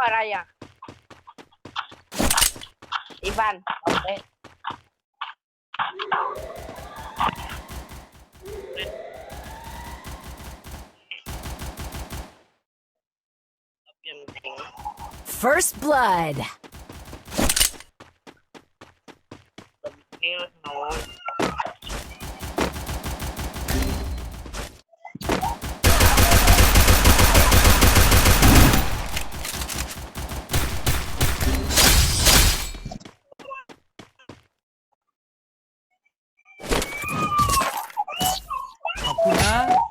อีนะ เปิดไม่อ่ะพ่อมีไอ้สัส ก็อะไรอ่ะอีบ้านเอาไปเปลี่ยนเพลง First blood. เพลงน้อย 감사합니다.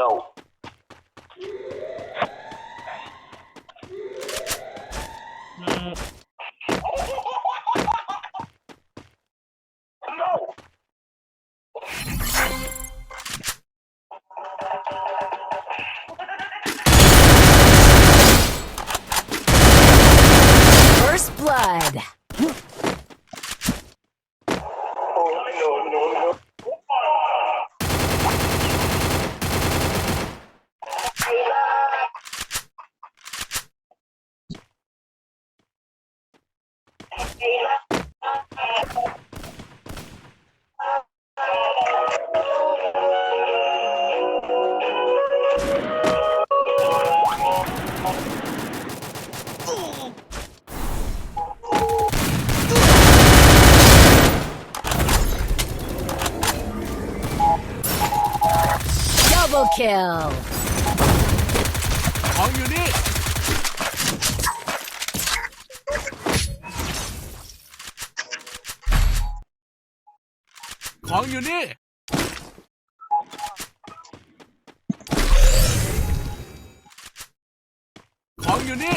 não. Hum. Double kill. All you need. ของอยู่นี่ ของอยู่นี่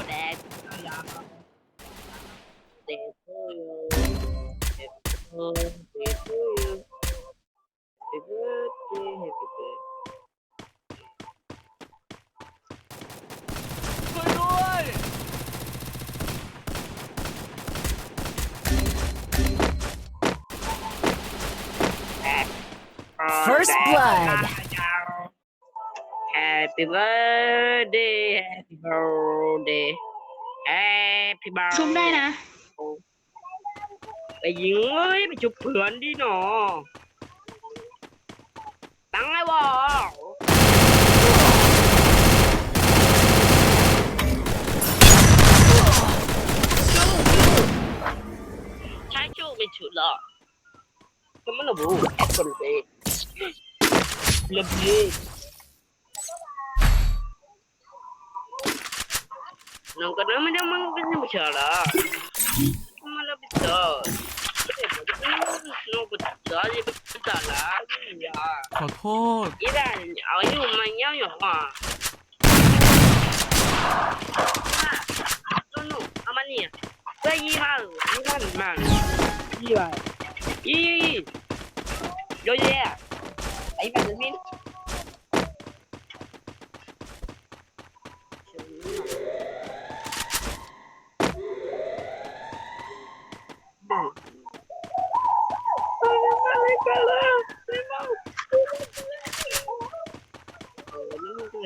First blood. Happy Happy birthday Happy birthday Happy birthday ชุบได้นะ ไปยิงเอ้ยไปจุบเพื่อนดิหนอตั้งไงวะใช้ชูไม่ฉุดหรอกก็มันระบุแอปเปิลเลย เรียบร้อยน้องก็น้ำไม่ได้มันก็ไม่ใช่หรอ मला bisa. No bisa je bisa lagi ya. ขอโทษ Ira, ayo manyang yo ha. No no, amani. Cái gì mà, anh看嘛. Gì vậy? Gì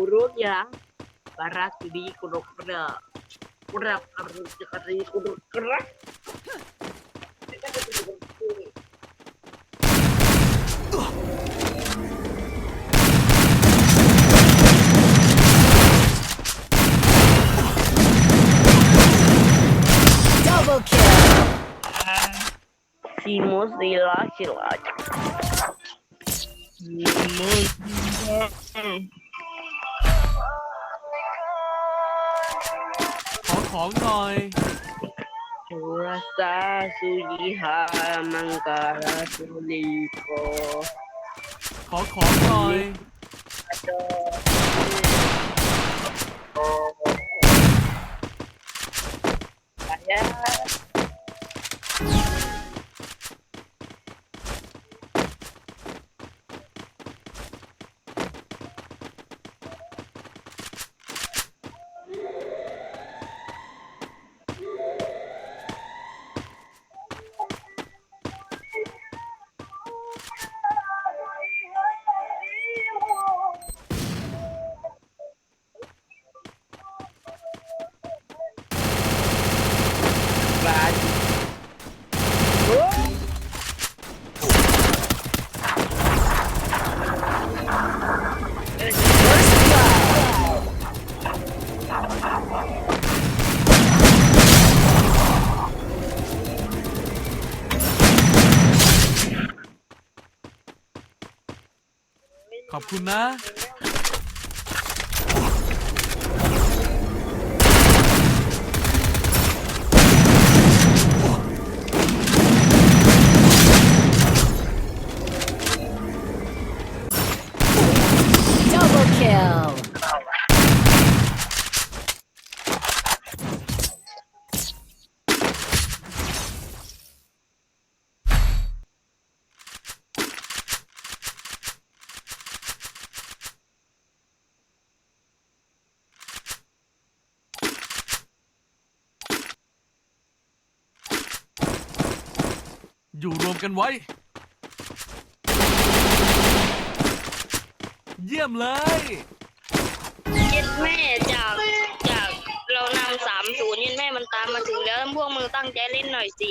gurunya barat di kuno kera kurang harus dikasih kuno ของหน่อย Rasa sujiha mangkara suliko. ขอของหน่อย Saya Bye. อบคุณนะ Double kill. อยู่รวมกันไว้ เยี่ยมเลย เย็ดแม่จากจากเรานำสามศูนย์เย็ดแม่มันตามมาถึงแล้วพวกมึงตั้งใจเล่นหน่อยสิ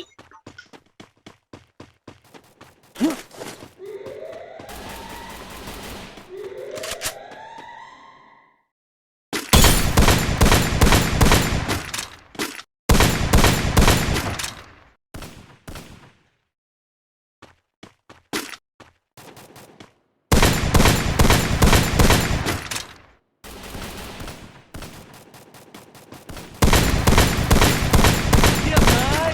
เยี่ยมเลย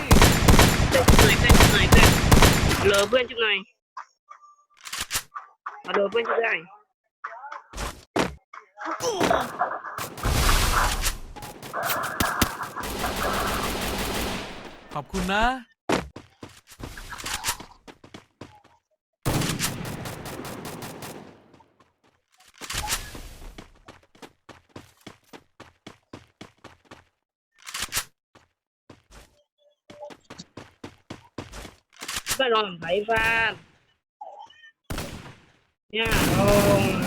Người quen, người quen. ลเพื่อนชุดไหน่อยฮัลโหลเพื่อนชุดไหนขอบคุณนะ phải làm phải pha nha rồi.